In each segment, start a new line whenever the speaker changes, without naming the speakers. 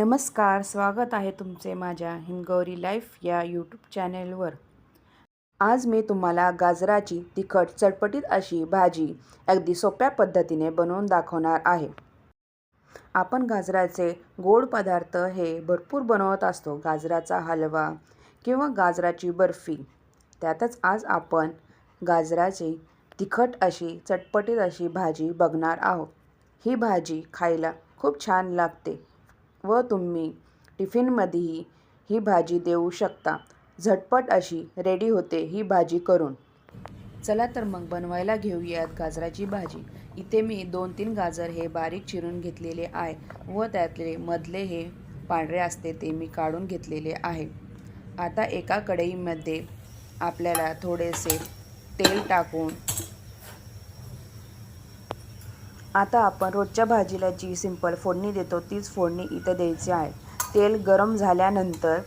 नमस्कार स्वागत आहे तुमचे माझ्या हिमगौरी लाईफ या यूट्यूब चॅनेलवर. आज मी तुम्हाला गाजराची तिखट चटपटीत अशी भाजी अगदी सोप्या पद्धतीने बनवून दाखवणार आहे. आपण गाजराचे गोड पदार्थ हे भरपूर बनवत असतो गाजराचा हलवा किंवा गाजराची बर्फी. त्यातच आज आपण गाजराची तिखट अशी चटपटीत अशी भाजी बघणार आहोत. ही भाजी खायला खूप छान लागते. व तुम्ही टिफिनमध्येही ही भाजी देऊ शकता. झटपट अशी रेडी होते ही भाजी करून. चला तर मग बनवायला घेऊयात गाजराची भाजी. इथे मी दोन तीन गाजर हे बारीक चिरून घेतलेले आहे व त्यातले मधले हे पांढरे असते ते मी काढून घेतलेले आहे. आता एका कढईमध्ये आपल्याला थोडेसे तेल टाकून आता आपण रोजच्या भाजीला जी सिंपल फोडणी देतो तीच फोडणी इथं द्यायची आहे. तेल गरम झाल्यानंतर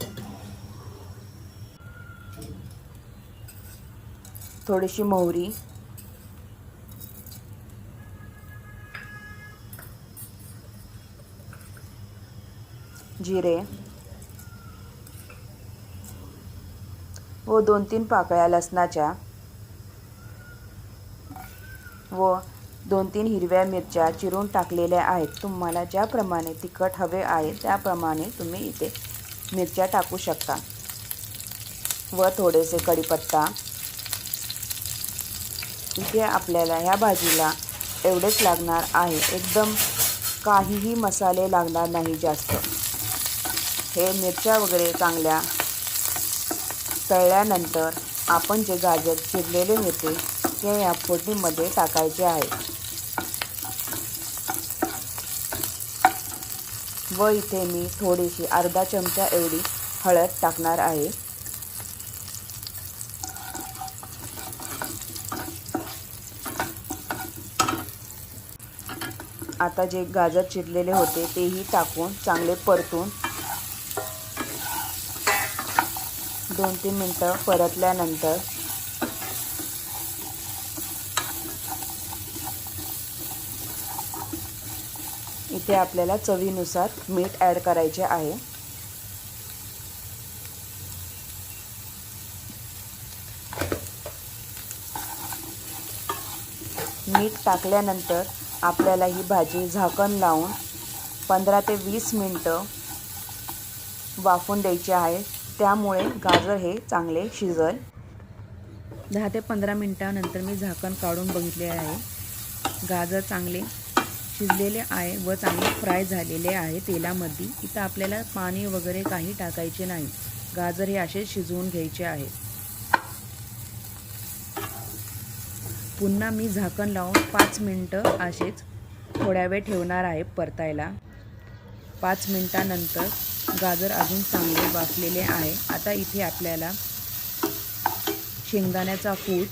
थोडीशी मोहरी जिरे व दोन तीन पाकळ्या लसणाच्या व दोन तीन हिरव्या मिरच्या चिरून टाकलेल्या आहेत. तुम्हाला ज्याप्रमाणे तिखट हवे आहे त्याप्रमाणे तुम्ही इथे मिरच्या टाकू शकता. व थोडेसे कढीपत्ता. इथे आपल्याला ह्या भाजीला एवढेच लागणार आहे. एकदम काहीही मसाले लागणार नाही जास्त. हे मिरच्या वगैरे चांगल्या तळल्यानंतर आपण जे गाजर चिरलेले होते ते या फोडणीमध्ये टाकायचे आहे. व इथे मी थोडीशी अर्धा चमचा एवढी हळद टाकणार आहे. आता जे गाजर चिरलेले होते तेही टाकून चांगले परतून दोन तीन मिनटं परतल्यानंतर इथे आपल्याला चवीनुसार मीठ ॲड करायचे आहे. मीठ टाकल्यानंतर आपल्याला ही भाजी झाकण लावून पंधरा ते वीस मिनटं वाफून द्यायची आहे. त्यामुळे गाजर हे चांगले शिजल. दहा ते पंधरा मिनटानंतर मी झाकण काढून बघितले आहे. गाजर चांगले शिजलेले आहे व चांगले फ्राय झालेले आहे तेलामध्ये. इथं आपल्याला पाणी वगैरे काही टाकायचे नाही. गाजर हे असे शिजवून घ्यायचे आहे. पुन्हा मी झाकण लावून पाच मिनटं असेच थोड्या वेळ ठेवणार आहे परतायला. पाच मिनटानंतर गाजर अजून चांगले वाफलेले आहे. आता इथे आपल्याला शेंगदाण्याचा फूट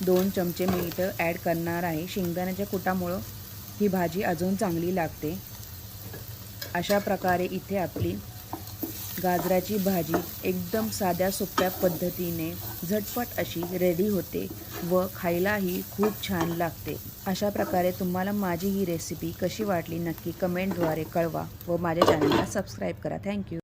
दोन चमचे मीठ ॲड करणार आहे. शेंगदाण्याच्या कुटामुळं ही भाजी अजून चांगली लागते. अशा प्रकारे इथे आपली गाजराची भाजी एकदम साध्या सोप्या पद्धतीने झटपट अशी रेडी होते व खायलाही खूप छान लागते. अशा प्रकारे तुम्हाला माझी ही रेसिपी कशी वाटली नक्की कमेंटद्वारे कळवा व माझ्या चॅनलला सबस्क्राईब करा. थँक्यू